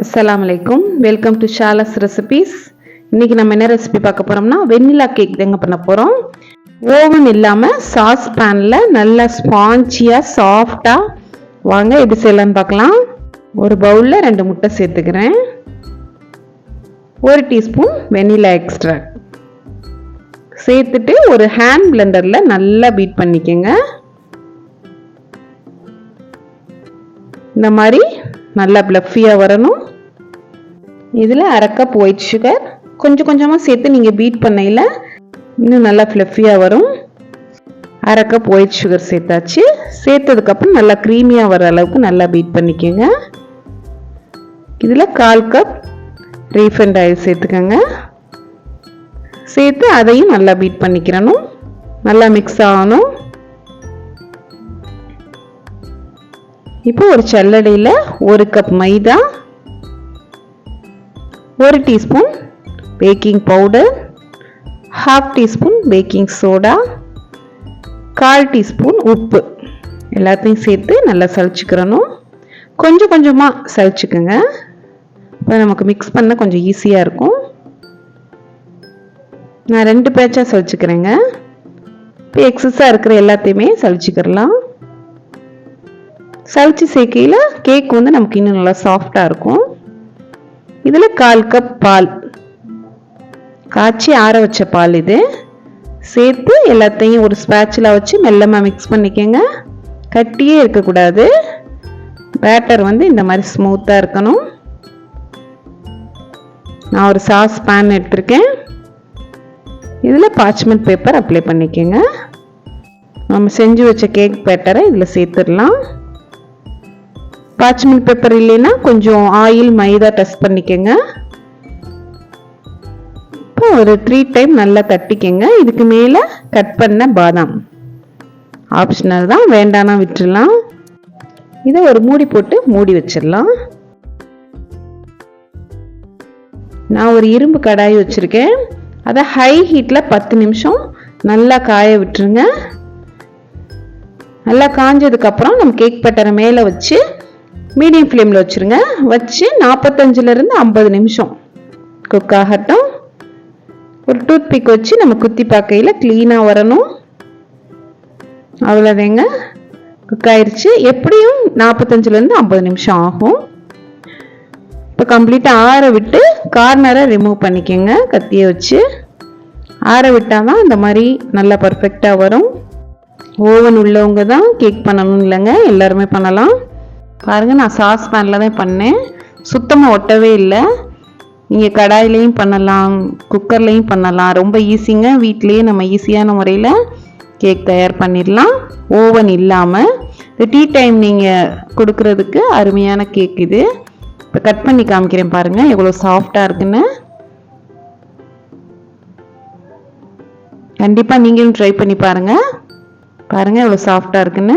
அஸ்லாம் அலைக்கும். Welcome to ஷாலஸ் recipes இன்றைக்கி நம்ம என்ன ரெசிபி பார்க்க போகிறோம்னா வெண்ணிலா கேக் தாங்க பண்ண போகிறோம் ஓவன் இல்லாமல் சாஸ் பேனில் நல்லா ஸ்பாஞ்சியாக சாஃப்டாக வாங்க எப்படி செய்யலாம்னு பார்க்கலாம். ஒரு பவுலில் ரெண்டு முட்டை சேர்த்துக்கிறேன். ஒரு டீஸ்பூன் வெண்ணிலா எக்ஸ்ட்ரா சேர்த்துட்டு ஒரு ஹேண்ட் பிளெண்டரில் நல்லா பீட் பண்ணிக்கோங்க. இந்த மாதிரி நல்லா ப்ளஃபியாக வரணும். இதில் அரை கப் ஒயிட் சுகர் கொஞ்சம் கொஞ்சமாக சேர்த்து நீங்கள் பீட் பண்ணையில் இன்னும் நல்லா ஃப்ளஃபியாக வரும். அரை கப் ஒயிட் சுகர் சேர்த்தாச்சு சேர்த்ததுக்கப்புறம் நல்லா க்ரீமியாக வர அளவுக்கு நல்லா பீட் பண்ணிக்கோங்க. இதில் கால் கப் ரீஃபண்ட் ஆயில் சேர்த்துக்கோங்க. சேர்த்து அதையும் நல்லா பீட் பண்ணிக்கிறணும். நல்லா மிக்ஸ் ஆகணும். இப்போ ஒரு சல்லடையில் ஒரு கப் மைதா ஒரு teaspoon baking powder half teaspoon baking soda கால் டீஸ்பூன் உப்பு. எல்லாத்தையும் சேர்த்து நல்லா சளிச்சுக்கிறணும். கொஞ்சம் கொஞ்சமாக சளிச்சுக்குங்க. இப்போ நமக்கு மிக்ஸ் பண்ண கொஞ்சம் ஈஸியாக இருக்கும். நான் ரெண்டு பேட்சாக சளிச்சுக்கிறேங்க. இப்போ எக்ஸஸாக இருக்கிற எல்லாத்தையுமே சளிச்சுக்கிறலாம். சளிச்சு சேர்க்கையில் கேக் வந்து நமக்கு இன்னும் நல்லா சாஃப்டாக இருக்கும். இதில் கால் கப் பால். காய்ச்சி ஆற வச்ச பால் இது. சேர்த்து எல்லாத்தையும் ஒரு ஸ்பேச்சில் வச்சு மெல்லமாக மிக்ஸ் பண்ணிக்கோங்க. கட்டியே இருக்கக்கூடாது. பேட்டர் வந்து இந்த மாதிரி ஸ்மூத்தாக இருக்கணும். நான் ஒரு சாஸ் பேன் எடுத்திருக்கேன். இதில் பார்ச்மெண்ட் பேப்பர் அப்ளை பண்ணிக்கோங்க. நம்ம செஞ்சு வச்ச கேக் பேட்டரை இதில் சேர்த்துடலாம். பார்ச்மெண்ட் பேப்பர் இல்லைன்னா கொஞ்சம் ஆயில் மைதா டஸ்ட் பண்ணிக்கோங்க. இப்போ ஒரு த்ரீ டைம் நல்லா தட்டிக்கோங்க. இதுக்கு மேலே கட் பண்ண பாதாம். ஆப்ஷனல் தான் வேண்டானா விட்டுடலாம் இதை ஒரு மூடி போட்டு மூடி வச்சிடலாம். நான் ஒரு இரும்பு கடாய் வச்சுருக்கேன். அதை ஹை ஹீட்டில் பத்து நிமிஷம் நல்லா காய விட்டுருங்க. நல்லா காஞ்சதுக்கப்புறம் நம்ம கேக் பட்டரை மேலே வச்சு மீடியம் ஃப்ளேமில் வச்சுருங்க. வச்சு நாற்பத்தஞ்சிலேருந்து ஐம்பது நிமிஷம் குக் ஆகட்டும். ஒரு டூத் பிக் வச்சு நம்ம குத்தி பார்க்கையில் க்ளீனாக வரணும். அவ்வளோதேங்க குக் ஆயிடுச்சு எப்படியும் நாற்பத்தஞ்சிலேருந்து ஐம்பது நிமிஷம் ஆகும். இப்போ கம்ப்ளீட்டாக ஆற விட்டு கார்னரை ரிமூவ் பண்ணிக்கோங்க. கத்தியை வச்சு ஆற விட்டால் தான் இந்த மாதிரி நல்லா பர்ஃபெக்டாக வரும். ஓவன் உள்ளவங்க தான் கேக் பண்ணணும் இல்லைங்க. எல்லாருமே பண்ணலாம். பாருங்கள் நான் சாஸ் பேனில் தான் பண்ணேன். சுத்தமாக ஒட்டவே இல்லை. நீங்கள் கடாயிலையும் பண்ணலாம் குக்கர்லேயும் பண்ணலாம். ரொம்ப ஈஸிங்க வீட்லேயே நம்ம ஈஸியான முறையில் கேக் தயார் பண்ணிடலாம். ஓவன் இல்லாமல் இந்த டீ டைம் நீங்கள் கொடுக்குறதுக்கு அருமையான கேக் இது. இப்போ கட் பண்ணி காமிக்கிறேன் பாருங்கள் எவ்வளோ சாஃப்டாக இருக்குன்னு. கண்டிப்பாக நீங்களும் ட்ரை பண்ணி பாருங்கள் பாருங்கள் எவ்வளோ சாஃப்டாக இருக்குன்னு.